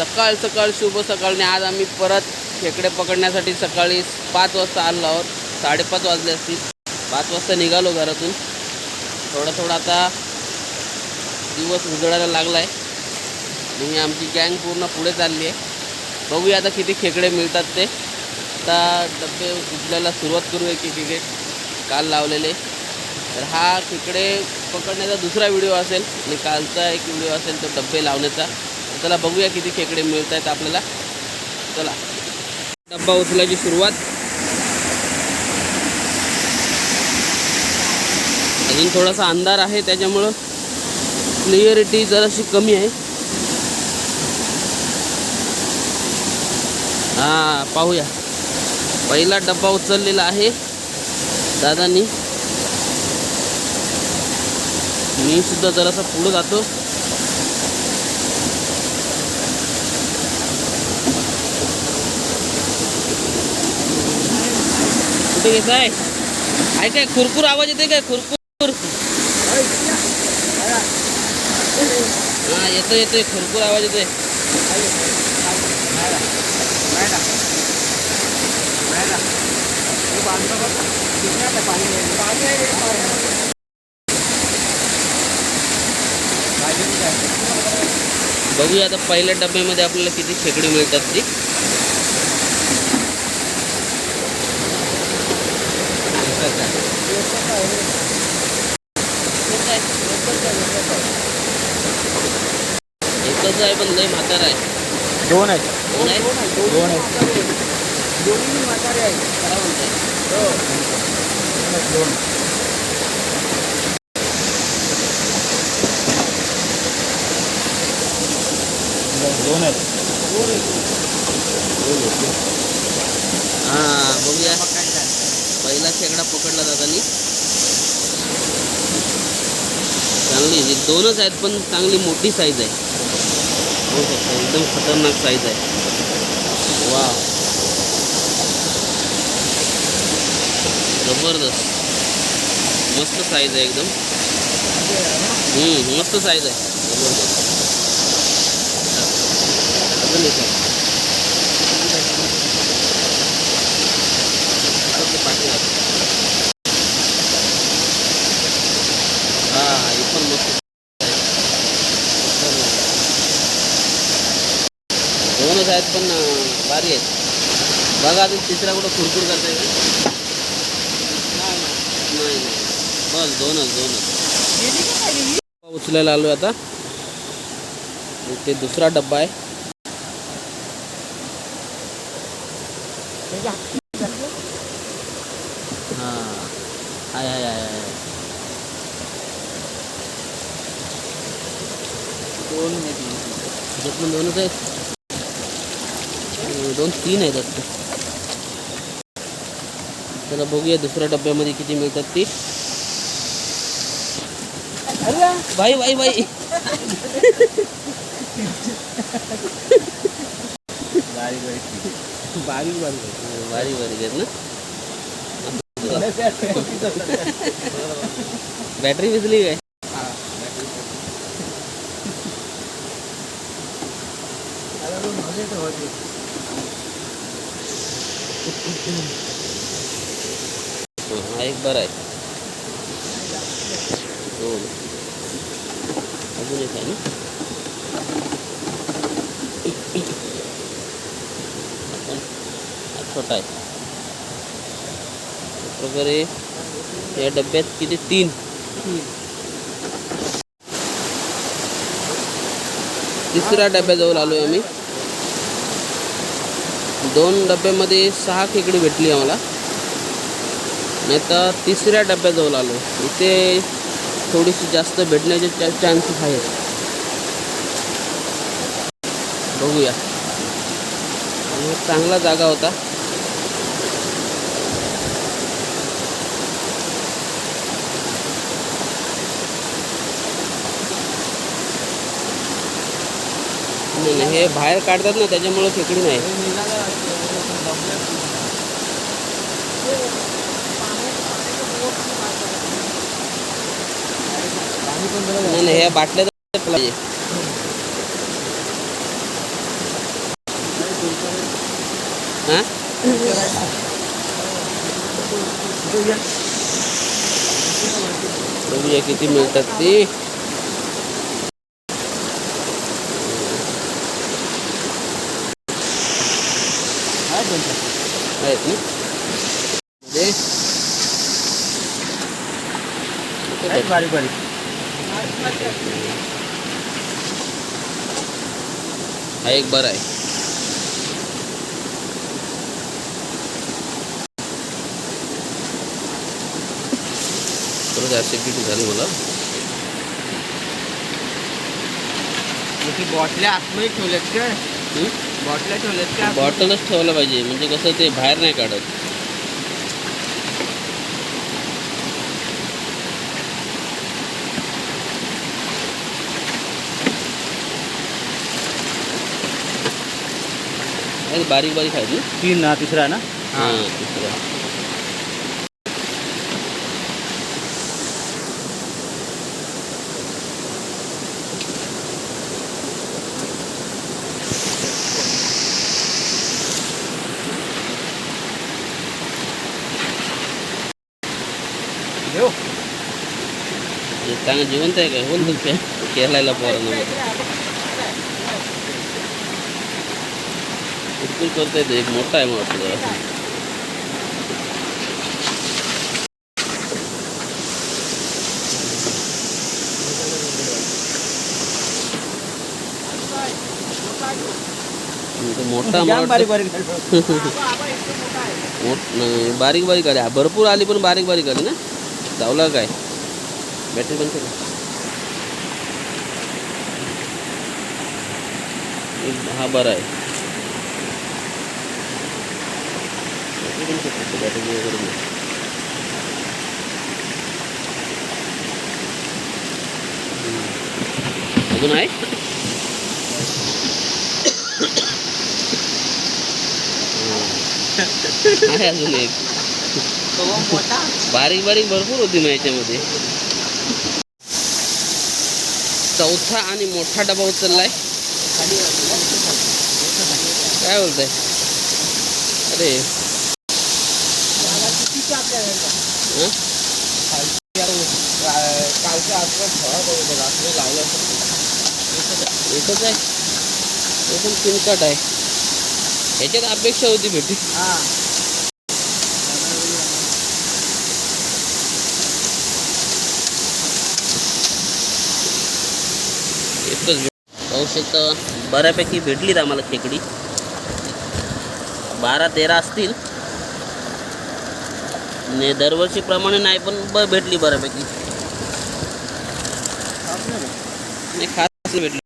सकाळ सकाळ शुभ सकाळने आज आम्ही परत खेकडे पकडण्यासाठी सकाळी पाच वाजता आलो आहोत. साडेपाच वाजले असतील. पाच वाजता निघालो घरातून. थोडा थोडा आता दिवस उजळायला लागला आहे आणि आमची गँग पूर्ण पुढे चालली आहे. बघूया आता किती खेकडे मिळतात ते. आता डबे उचलायला सुरुवात करूया एक एक काल लावलेले. तर हा खेकडे पकडण्याचा दुसरा व्हिडिओ असेल आणि कालचा एक व्हिडिओ असेल तो डब्बे लावण्याचा. चला बघूया किती खेकडे मिळत आहेत आपल्याला. चला. डब्बा उचलायची सुरुवात. अजून थोडासा अंधार आहे त्याच्यामुळं क्लिअरिटी जराशी कमी आहे. हा पाहूया. पहिला डब्बा उचललेला आहे दादांनी. मी सुद्धा जरासा पुढं जातो. कुठे घेत आहे आहे काय खुरकुर आवाज़ येते काय? खुरकुर हा येतो येतोय खुरकुर आवाज़ येतोय बघूया आता पहिल्या डब्यामध्ये आपल्याला किती खेकडे मिळतात ती. एकच आहे पण लय म्हातारा आहे दोन आहेत. दोन आहे दोन आहेत. दोन्ही म्हातारे आहेत काय म्हणताय दोन दोन आहेत. हा बघूया. पहिला खेकडा पकडला जातानी म्हणजे दोनच आहेत पण चांगली मोठी साईज आहे. एकदम खतरनाक साईज आहे. वा ज़बरदस्त. मस्त साईज आहे एकदम. हम्म, मस्त आहे. ज़बरदस्त. अजून. पण भारी आहेत. बघा अजून तिसरा कुठं कुरकुर करताय का? नाही नाही. बस दोनच दोनच. उचलायला आलो आता. ते दुसरा डब्बा आहे. हां हाय हाय हाय हाय. दोन आहेत दोनच आहेत. दोन तीन आहेत वाटतं चला बघूया दुसऱ्या डब्यामध्ये किती मिळतात ती अरे बाई बाई बाई बारीक बारीक बारीक बारीक. बारीक बारीक आहेत ना। बॅटरी विजली काय हा। एक बरं आहे दोन अजून एक आहे ना आपण हा। छोटा आहे अशा प्रकारे या डब्यात किती तीन। तिसऱ्या डब्याजवळ आलो आहे आम्ही दोन डब्यामध्ये सहा खेकडी भेटली आम्हाला. नाही तर तिसऱ्या डब्याजवळ आलो. इथे थोडीशी जास्त भेटण्याचे चान्सेस आहेत. बघूया. चांगला जागा होता. नाही हे बाहेर काढतात ना त्याच्यामुळं खेकडी नाही. नाही नाही ह्या बाटल्या पाहिजे. हां? बघूया किती मिळतात ती. आहेत ना मध्ये बारीक बारीक हा एक बरं आहे. परत ॲसिडिटी झाली मला? ती बॉटल्या आतमध्ये ठेवल्यात काय? ठेवल्यात बॉटलच ठेवलं पाहिजे म्हणजे कसं ते बाहेर नाही काढत. बारीक बारीक आहेत ना? तीन ना तिसरा ना? हां तिसरा. चांगलं जिवंत आहे काय बोल काय केलायला पोरांना बिलकुल करता येतं एक मोठा आहे वाटतं मोठा बारीक बारीक आली भरपूर आली पण बारीक बारीक आली ना चावला काय बॅटरी बंद कर एक- हा बरा आहे बॅटरी बंद कर फक्त, बॅटरी वगैरे नाही. हम्म. अजून आहे हा. आहे अजून एक तो मोठा बारीक बारीक भरपूर होती मग याच्यामध्ये चौथा आणि मोठा डबा उचललाय. काय बोलताय? अरे. रात्री लावलं एकच आहे. तो पण तिनकट आहे. ह्याच्यात अपेक्षा होती भेटी हा एकच भेट बऱ्यापैकी भेटलीत आम्हाला खेकडी. बारा तेरा असतील. ने दरवर्षीप्रमाणे नाही पण ब भेटली बऱ्यापैकी. नाही खास भेटली.